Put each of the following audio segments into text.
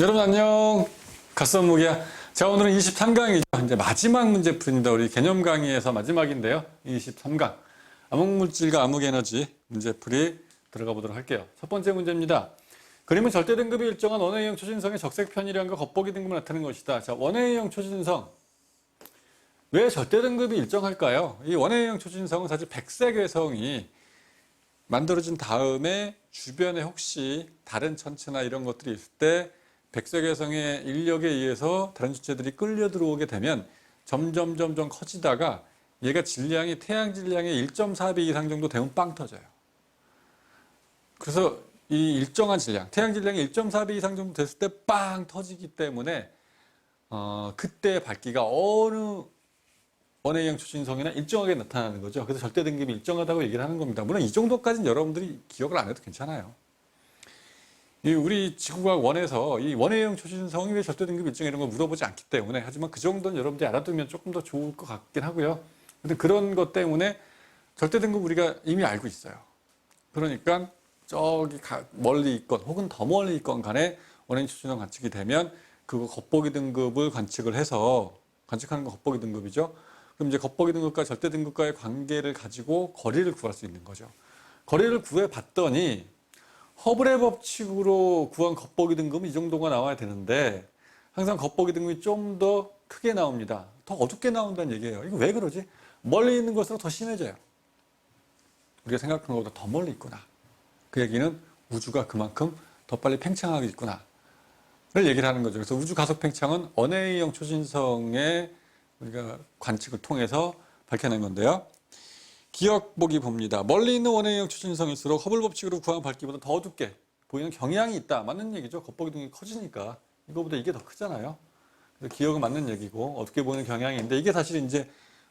여러분 안녕. 갓선무기야. 자, 오늘은 23강이죠. 이제 마지막 문제 풀입니다. 우리 개념 강의에서 마지막인데요. 23강. 암흑물질과 암흑에너지 문제풀이 들어가 보도록 할게요. 첫 번째 문제입니다. 그림은 절대 등급이 일정한 원회형 초진성의 적색 편이량과 겉보기 등급을 나타내는 것이다. 자, 원회형 초진성. 왜 절대 등급이 일정할까요? 이 원회형 초진성은 사실 백색 외성이 만들어진 다음에 주변에 혹시 다른 천체나 이런 것들이 있을 때 백색외성의 인력에 의해서 다른 주체들이 끌려 들어오게 되면 점점 점점 커지다가 얘가 질량이 태양 질량의 1.4배 이상 정도 되면 빵 터져요. 그래서 이 일정한 질량, 태양 질량이 1.4배 이상 정도 됐을 때 빵 터지기 때문에 어, 그때 밝기가 어느 원회형 초신성이나 일정하게 나타나는 거죠. 그래서 절대 등급이 일정하다고 얘기를 하는 겁니다. 물론 이 정도까지는 여러분들이 기억을 안 해도 괜찮아요. 이 우리 지구과학 원에서 이 원회형 초신성이 왜 절대 등급 일정 이런 걸 물어보지 않기 때문에 하지만 그 정도는 여러분들이 알아두면 조금 더 좋을 것 같긴 하고요. 근데 그런 것 때문에 절대 등급 우리가 이미 알고 있어요. 그러니까 저기 가- 멀리 있건 혹은 더 멀리 있건 간에 원행 초신성 관측이 되면 그거 겉보기 등급을 관측을 해서 관측하는 건 겉보기 등급이죠. 그럼 이제 겉보기 등급과 절대 등급과의 관계를 가지고 거리를 구할 수 있는 거죠. 거리를 구해 봤더니 허블의 법칙으로 구한 겉보기 등급은 이 정도가 나와야 되는데 항상 겉보기 등급이 좀 더 크게 나옵니다. 더 어둡게 나온다는 얘기예요. 이거 왜 그러지? 멀리 있는 것으로 더 심해져요. 우리가 생각한 것보다 더 멀리 있구나. 그 얘기는 우주가 그만큼 더 빨리 팽창하고 있구나. 를 얘기를 하는 거죠. 그래서 우주 가속 팽창은 언해형 초신성의 우리가 관측을 통해서 밝혀낸 건데요. 기억 보기 봅니다. 멀리 있는 원해형 초신성일수록 허블 법칙으로 구한 밝기보다 더 어둡게 보이는 경향이 있다. 맞는 얘기죠. 겉보기 등이 커지니까 이거보다 이게 더 크잖아요. 그래서 기억은 맞는 얘기고 어둡게 보이는 경향이 있는데 이게 사실 이제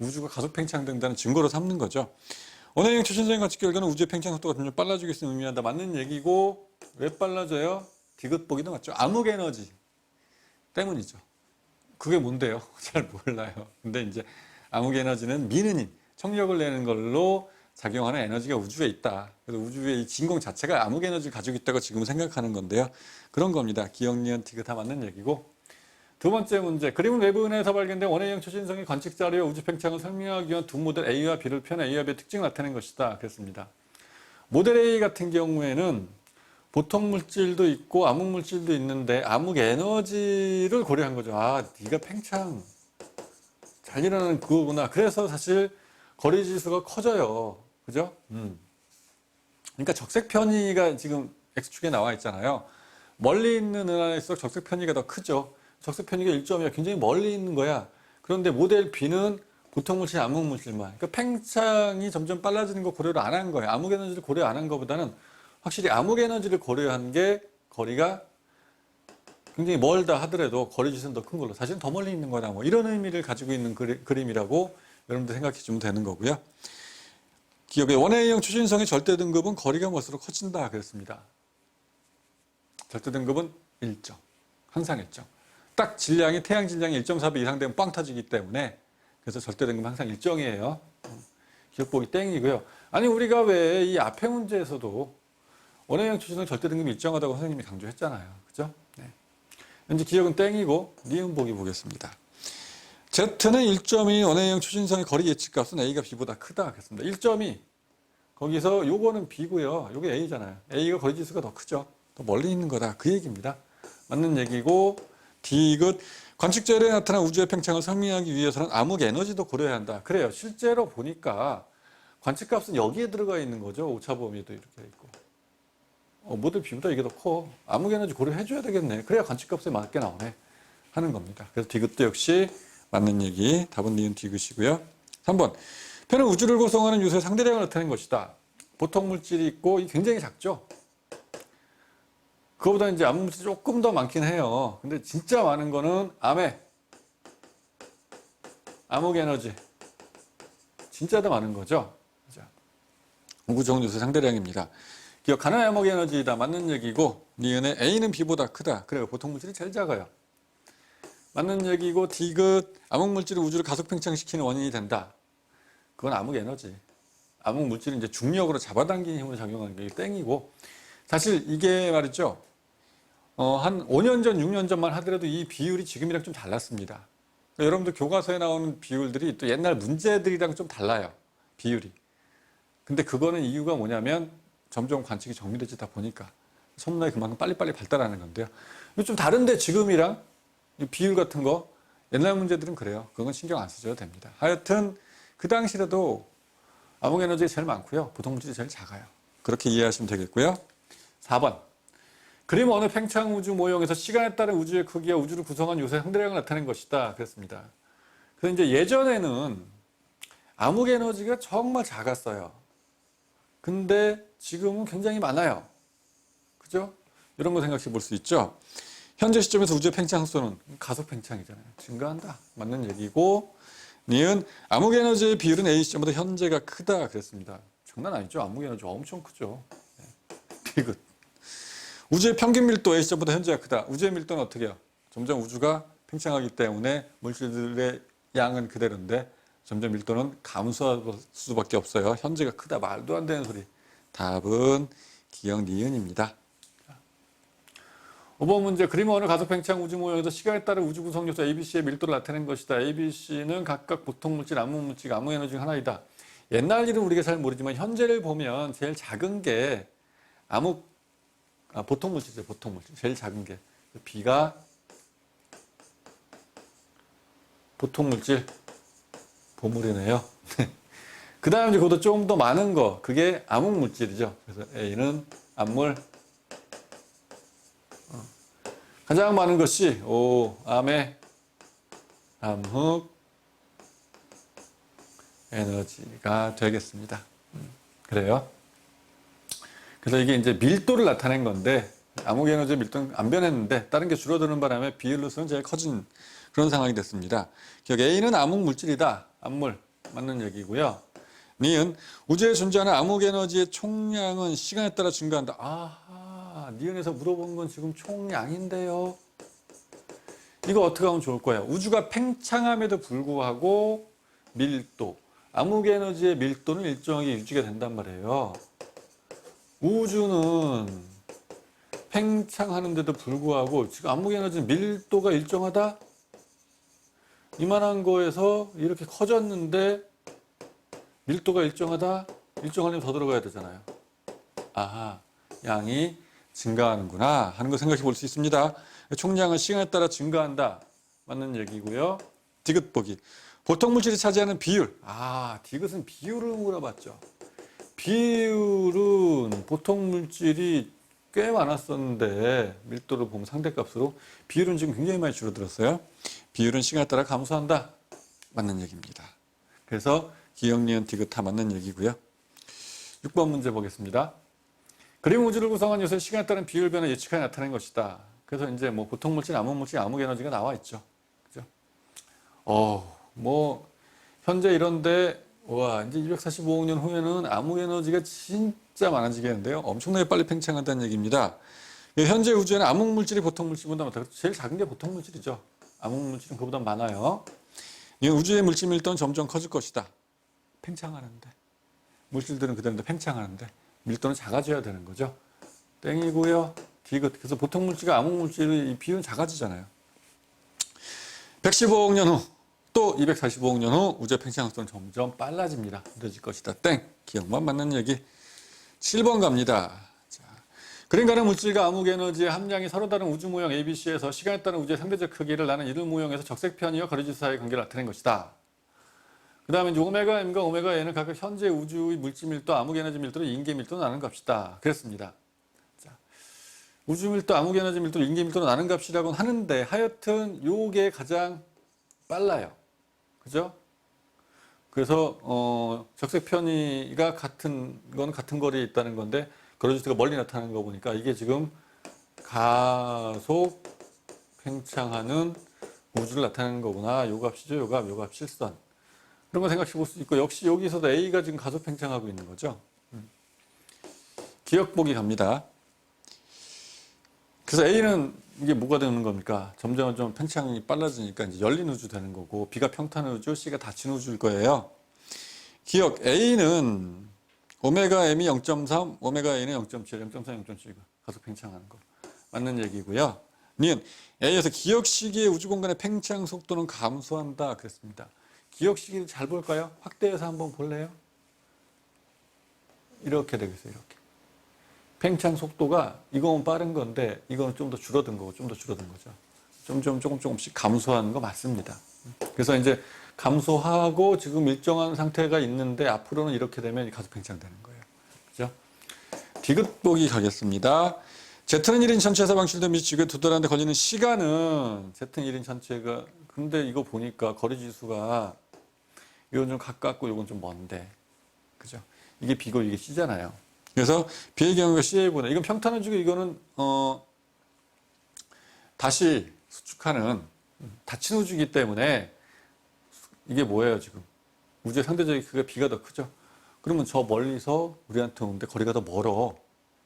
우주가 가속 팽창된다는 증거로 삼는 거죠. 원해형 초신성의 관측 결과는 우주의 팽창 속도가 점점 빨라지고 있음을 의미한다. 맞는 얘기고 왜 빨라져요? 디귿 보기도 맞죠. 암흑 에너지 때문이죠. 그게 뭔데요? 잘 몰라요. 근데 이제 암흑 에너지는 미느님, 청력을 내는 걸로 작용하는 에너지가 우주에 있다. 그래서 우주의 이 진공 자체가 암흑 에너지를 가지고 있다고 지금 생각하는 건데요. 그런 겁니다. 기억, 니은, 디귿 다 맞는 얘기고. 두 번째 문제. 그림은 외부 은하에서 발견된 원해형 초신성의 관측 자료와 우주 팽창을 설명하기 위한 두 모델 A와 B를 표현 A와 B의 특징을 나타낸 것이다. 그랬습니다. 모델 A 같은 경우에는 보통 물질도 있고 암흑 물질도 있는데 암흑 에너지를 고려한 거죠. 아, 네가 팽창 잘 일어나는 그거구나. 그래서 사실 거리 지수가 커져요. 그죠? 음. 그러니까 적색 편의가 지금 X축에 나와 있잖아요. 멀리 있는 은하일수록 적색 편의가 더 크죠. 적색 편의가 1점이야. 굉장히 멀리 있는 거야. 그런데 모델 B는 보통 물질, 암흑 물질만. 그러니까 팽창이 점점 빨라지는 거 고려를 안 한 거예요. 암흑 에너지를 고려 안 한 것보다는 확실히 암흑 에너지를 고려한 게 거리가 굉장히 멀다 하더라도 거리 지수는 더 큰 걸로 사실은 더 멀리 있는 거다 뭐 이런 의미를 가지고 있는 그리, 그림이라고 여러분들 생각해 주면 되는 거고요. 기억에 원해형 추진성의 절대 등급은 거리가 멀수록 커진다 그랬습니다. 절대 등급은 일정. 항상 일정. 딱 질량이 태양 질량이 1.4배 이상 되면 빵 터지기 때문에 그래서 절대 등급은 항상 일정이에요. 기억 보기 땡이고요. 아니 우리가 왜 이 앞에 문제에서도 원해형 추진성 절대 등급이 일정하다고 선생님이 강조했잖아요. 그죠? 네. 현재 기억은 땡이고 니은 보기 보겠습니다. Z는 1.2 원해형 추진성의 거리 예측값은 A가 B보다 크다 그랬습니다. 1.2 거기서 요거는 B고요. 요게 A잖아요. A가 거리 지수가 더 크죠. 더 멀리 있는 거다. 그 얘기입니다. 맞는 얘기고 D귿 관측 자료에 나타난 우주의 팽창을 설명하기 위해서는 암흑 에너지도 고려해야 한다. 그래요. 실제로 보니까 관측값은 여기에 들어가 있는 거죠. 오차 범위도 이렇게 있고. 어, 모델 B보다 이게 더 커. 암흑 에너지 고려해줘야 되겠네. 그래야 관측값에 맞게 나오네. 하는 겁니다. 그래서 디귿도 역시 맞는 얘기. 답은 니은 디귿이고요. 3번. 편은 우주를 구성하는 요소의 상대량을 나타낸 것이다. 보통 물질이 있고 굉장히 작죠. 그거보다 이제 암흑 물질이 조금 더 많긴 해요. 근데 진짜 많은 거는 암에 암흑 에너지 진짜 더 많은 거죠. 자, 우주적 요소 상대량입니다. 기억하는 암흑 에너지다 맞는 얘기고 니은의 A는 B보다 크다. 그래요. 보통 물질이 제일 작아요. 맞는 얘기고 디귿 암흑 물질이 우주를 가속 팽창시키는 원인이 된다. 그건 암흑 에너지. 암흑 물질은 이제 중력으로 잡아당기는 힘으로 작용하는 게 땡이고 사실 이게 말이죠. 어, 한 5년 전, 6년 전만 하더라도 이 비율이 지금이랑 좀 달랐습니다. 그러니까 여러분들 교과서에 나오는 비율들이 또 옛날 문제들이랑 좀 달라요. 비율이. 근데 그거는 이유가 뭐냐면 점점 관측이 정밀해지다 보니까 선문학이 그만큼 빨리빨리 발달하는 건데요. 좀 다른데 지금이랑 이 비율 같은 거 옛날 문제들은 그래요. 그건 신경 안 쓰셔도 됩니다. 하여튼 그 당시라도 암흑 에너지가 제일 많고요. 보통 물질이 제일 작아요. 그렇게 이해하시면 되겠고요. 4번. 그림 어느 팽창 우주 모형에서 시간에 따른 우주의 크기와 우주를 구성한 요소의 상대량을 나타낸 것이다. 그랬습니다. 그래서 이제 예전에는 암흑 에너지가 정말 작았어요. 근데 지금은 굉장히 많아요. 그죠? 이런 거 생각해 볼 수 있죠. 현재 시점에서 우주의 팽창 속도는 가속 팽창이잖아요. 증가한다. 맞는 얘기고, 니은 암흑 에너지의 비율은 A 시점보다 현재가 크다. 그랬습니다. 장난 아니죠. 암흑 에너지 엄청 크죠. 네. 디귿. 우주의 평균 밀도 A 시점보다 현재가 크다. 우주의 밀도는 어떻게 해요? 점점 우주가 팽창하기 때문에 물질들의 양은 그대로인데 점점 밀도는 감소할 수밖에 없어요. 현재가 크다. 말도 안 되는 소리. 답은 기억 니은입니다. 5번 문제 그림 어느 가속 팽창 우주 모형에서 시간에 따른 우주 구성 요소 ABC의 밀도를 나타낸 것이다. ABC는 각각 보통 물질, 암흑 물질, 암흑 에너지 중 하나이다. 옛날 일은 우리가 잘 모르지만 현재를 보면 제일 작은 게 암흑 아, 보통 물질이죠. 보통 물질. 제일 작은 게 B가 보통 물질 보물이네요. 그 다음에 그보다 조금 더 많은 거 그게 암흑 물질이죠. 그래서 A는 암물 가장 많은 것이 오 암의 암흑 에너지가 되겠습니다. 음, 그래요. 그래서 이게 이제 밀도를 나타낸 건데 암흑 에너지 밀도는 안 변했는데 다른 게 줄어드는 바람에 비율로서는 제일 커진 그런 상황이 됐습니다. 기억 A는 암흑 물질이다. 암물 맞는 얘기고요. 니은 우주에 존재하는 암흑 에너지의 총량은 시간에 따라 증가한다. 아하, 니은에서 물어본 건 지금 총량인데요. 이거 어떻게 하면 좋을 거예요? 우주가 팽창함에도 불구하고 밀도, 암흑 에너지의 밀도는 일정하게 유지가 된단 말이에요. 우주는 팽창하는데도 불구하고 지금 암흑 에너지 밀도가 일정하다? 이만한 거에서 이렇게 커졌는데 밀도가 일정하다? 일정하려면 더 들어가야 되잖아요. 아하, 양이 증가하는구나 하는 거 생각해 볼 수 있습니다. 총량은 시간에 따라 증가한다. 맞는 얘기고요. 디귿 보기. 보통 물질이 차지하는 비율. 아, 디귿은 비율을 물어봤죠. 비율은 보통 물질이 꽤 많았었는데 밀도를 보면 상대값으로 비율은 지금 굉장히 많이 줄어들었어요. 비율은 시간에 따라 감소한다. 맞는 얘기입니다. 그래서 기억, 니은, 디귿 다 맞는 얘기고요. 6번 문제 보겠습니다. 그림 우주를 구성한 요소의 시간에 따른 비율 변화 예측하여 나타낸 것이다. 그래서 이제 뭐 보통 물질, 암흑 물질, 암흑 에너지가 나와 있죠. 그죠? 어, 뭐 현재 이런데 와 이제 245억 년 후에는 암흑 에너지가 진짜 많아지겠는데요. 엄청나게 빨리 팽창한다는 얘기입니다. 예, 현재 우주에는 암흑 물질이 보통 물질보다. 제일 작은 게 보통 물질이죠. 암흑 물질은 그보다 많아요. 이 우주의 물질 밀도는 점점 커질 것이다. 팽창하는데 물질들은 그대로 팽창하는데 밀도는 작아져야 되는 거죠. 땡이고요. 디귿. 그래서 보통 물질과 암흑 물질의 이 비율은 작아지잖아요. 115억 년 후, 또 245억 년 후 우주의 팽창 속도는 점점 빨라집니다. 느려질 것이다. 땡. 기억만 맞는 얘기. 7번 갑니다. 자, 그림 가는 물질과 암흑 에너지의 함량이 서로 다른 우주 모형 ABC에서 시간에 따른 우주의 상대적 크기를 나는 이들 모형에서 적색 편이와 거리지수 사이의 관계를 나타낸 것이다. 그 다음에 이제 오메가 M과 오메가 N은 각각 현재 우주의 물질 밀도, 암흑 에너지 밀도로 인계 밀도로 나눈 값이다. 그랬습니다. 자, 우주 밀도, 암흑 에너지 밀도로 인계 밀도로 나눈 값이라고는 하는데 하여튼 요게 가장 빨라요. 그죠? 그래서 어, 적색 편이가 같은 건 같은 거리에 있다는 건데 거리지수가 멀리 나타나는 거 보니까 이게 지금 가속 팽창하는 우주를 나타내는 거구나. 요 값이죠. 요 값, 요 값 실선. 그런 거 생각해 볼 수 있고 역시 여기서도 A가 지금 가속 팽창하고 있는 거죠. 음. 기억 보기 갑니다. 그래서 A는 이게 뭐가 되는 겁니까? 점점 좀 팽창이 빨라지니까 이제 열린 우주 되는 거고 B가 평탄 우주, C가 닫힌 우주일 거예요. 기억 A는 오메가 M이 0.3, 오메가 N이 0.7, 0.3, 0.7 가속 팽창하는 거. 맞는 얘기고요. 니은 A에서 기억 시기의 우주 공간의 팽창 속도는 감소한다 그랬습니다. 기억 시기를 잘 볼까요? 확대해서 한번 볼래요? 이렇게 되겠어요. 이렇게. 팽창 속도가 이건 빠른 건데 이거는 좀더 줄어든 거고 좀 더 줄어든 거죠. 점점 조금 조금씩 감소하는 거 맞습니다. 그래서 이제 감소하고 지금 일정한 상태가 있는데 앞으로는 이렇게 되면 가속 팽창되는 거예요. 그죠? 디귿 보기 가겠습니다. Z는 1인 전체에서 방출된 빛이 지구에 도달하는데 걸리는 시간은 Z는 1인 전체가 근데 이거 보니까 거리 지수가 이건 좀 가깝고 이건 좀 먼데 그죠? 이게 B고 이게 C잖아요. 그래서 B의 경우가 C에 보내 이건 평탄우주고 이거는 어 다시 수축하는 닫힌 우주이기 때문에 이게 뭐예요 지금 우주의 상대적인 크기가 B가 더 크죠. 그러면 저 멀리서 우리한테 오는데 거리가 더 멀어.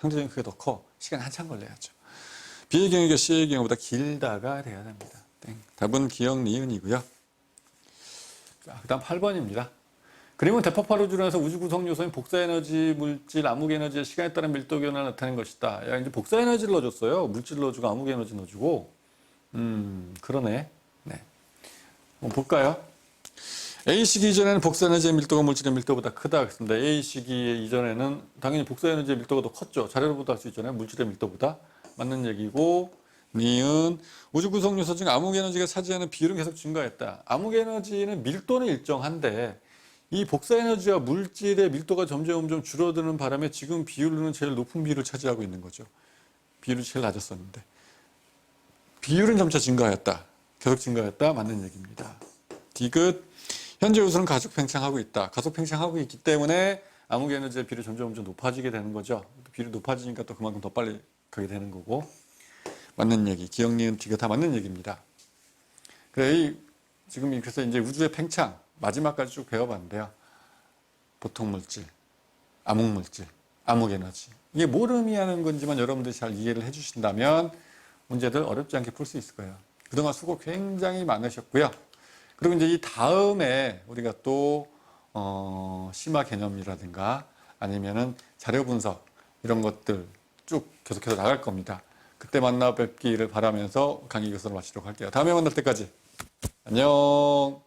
상대적인 크기가 더 커. 시간 한참 걸려야죠. B의 경우가 C의 경우보다 길다가 돼야 됩니다. 땡. 답은 기억 니은이고요. 자, 그 다음 8번입니다. 그림은 대폭발 우주론에서 우주 구성 요소인 복사 에너지, 물질, 암흑 에너지의 시간에 따른 밀도 변화를 나타낸 것이다. 야, 이제 복사 에너지를 넣어줬어요. 물질 넣어주고 암흑 에너지 넣어주고. 음, 그러네. 네. 한번 볼까요? A 시기 이전에는 복사 에너지의 밀도가 물질의 밀도보다 크다 그랬습니다. A 시기 이전에는 당연히 복사 에너지의 밀도가 더 컸죠. 자료로부터 할 수 있잖아요. 물질의 밀도보다 맞는 얘기고 니은 우주 구성 요소 중 암흑 에너지가 차지하는 비율은 계속 증가했다. 암흑 에너지는 밀도는 일정한데 이 복사 에너지와 물질의 밀도가 점점 점 점 줄어드는 바람에 지금 비율로는 제일 높은 비율을 차지하고 있는 거죠. 비율이 제일 낮았었는데 비율은 점차 증가했다. 계속 증가했다. 맞는 얘기입니다. 디귿 현재 우주는 가속 팽창하고 있다. 가속 팽창하고 있기 때문에 암흑 에너지의 비율이 점점 점점 높아지게 되는 거죠. 비율이 높아지니까 또 그만큼 더 빨리 가게 되는 거고 맞는 얘기. 기억 니은 디귿 다 맞는 얘기입니다. 그래 이 지금 그래서 이제 우주의 팽창 마지막까지 쭉 배워봤는데요. 보통 물질, 암흑 물질, 암흑 에너지 이게 뭘 의미하는 건지만 여러분들이 잘 이해를 해주신다면 문제들 어렵지 않게 풀 수 있을 거예요. 그동안 수고 굉장히 많으셨고요. 그리고 이제 이 다음에 우리가 또 어, 심화 개념이라든가 아니면은 자료 분석 이런 것들 쭉 계속해서 나갈 겁니다. 그때 만나 뵙기를 바라면서 강의 교수를 마치도록 할게요. 다음에 만날 때까지 안녕.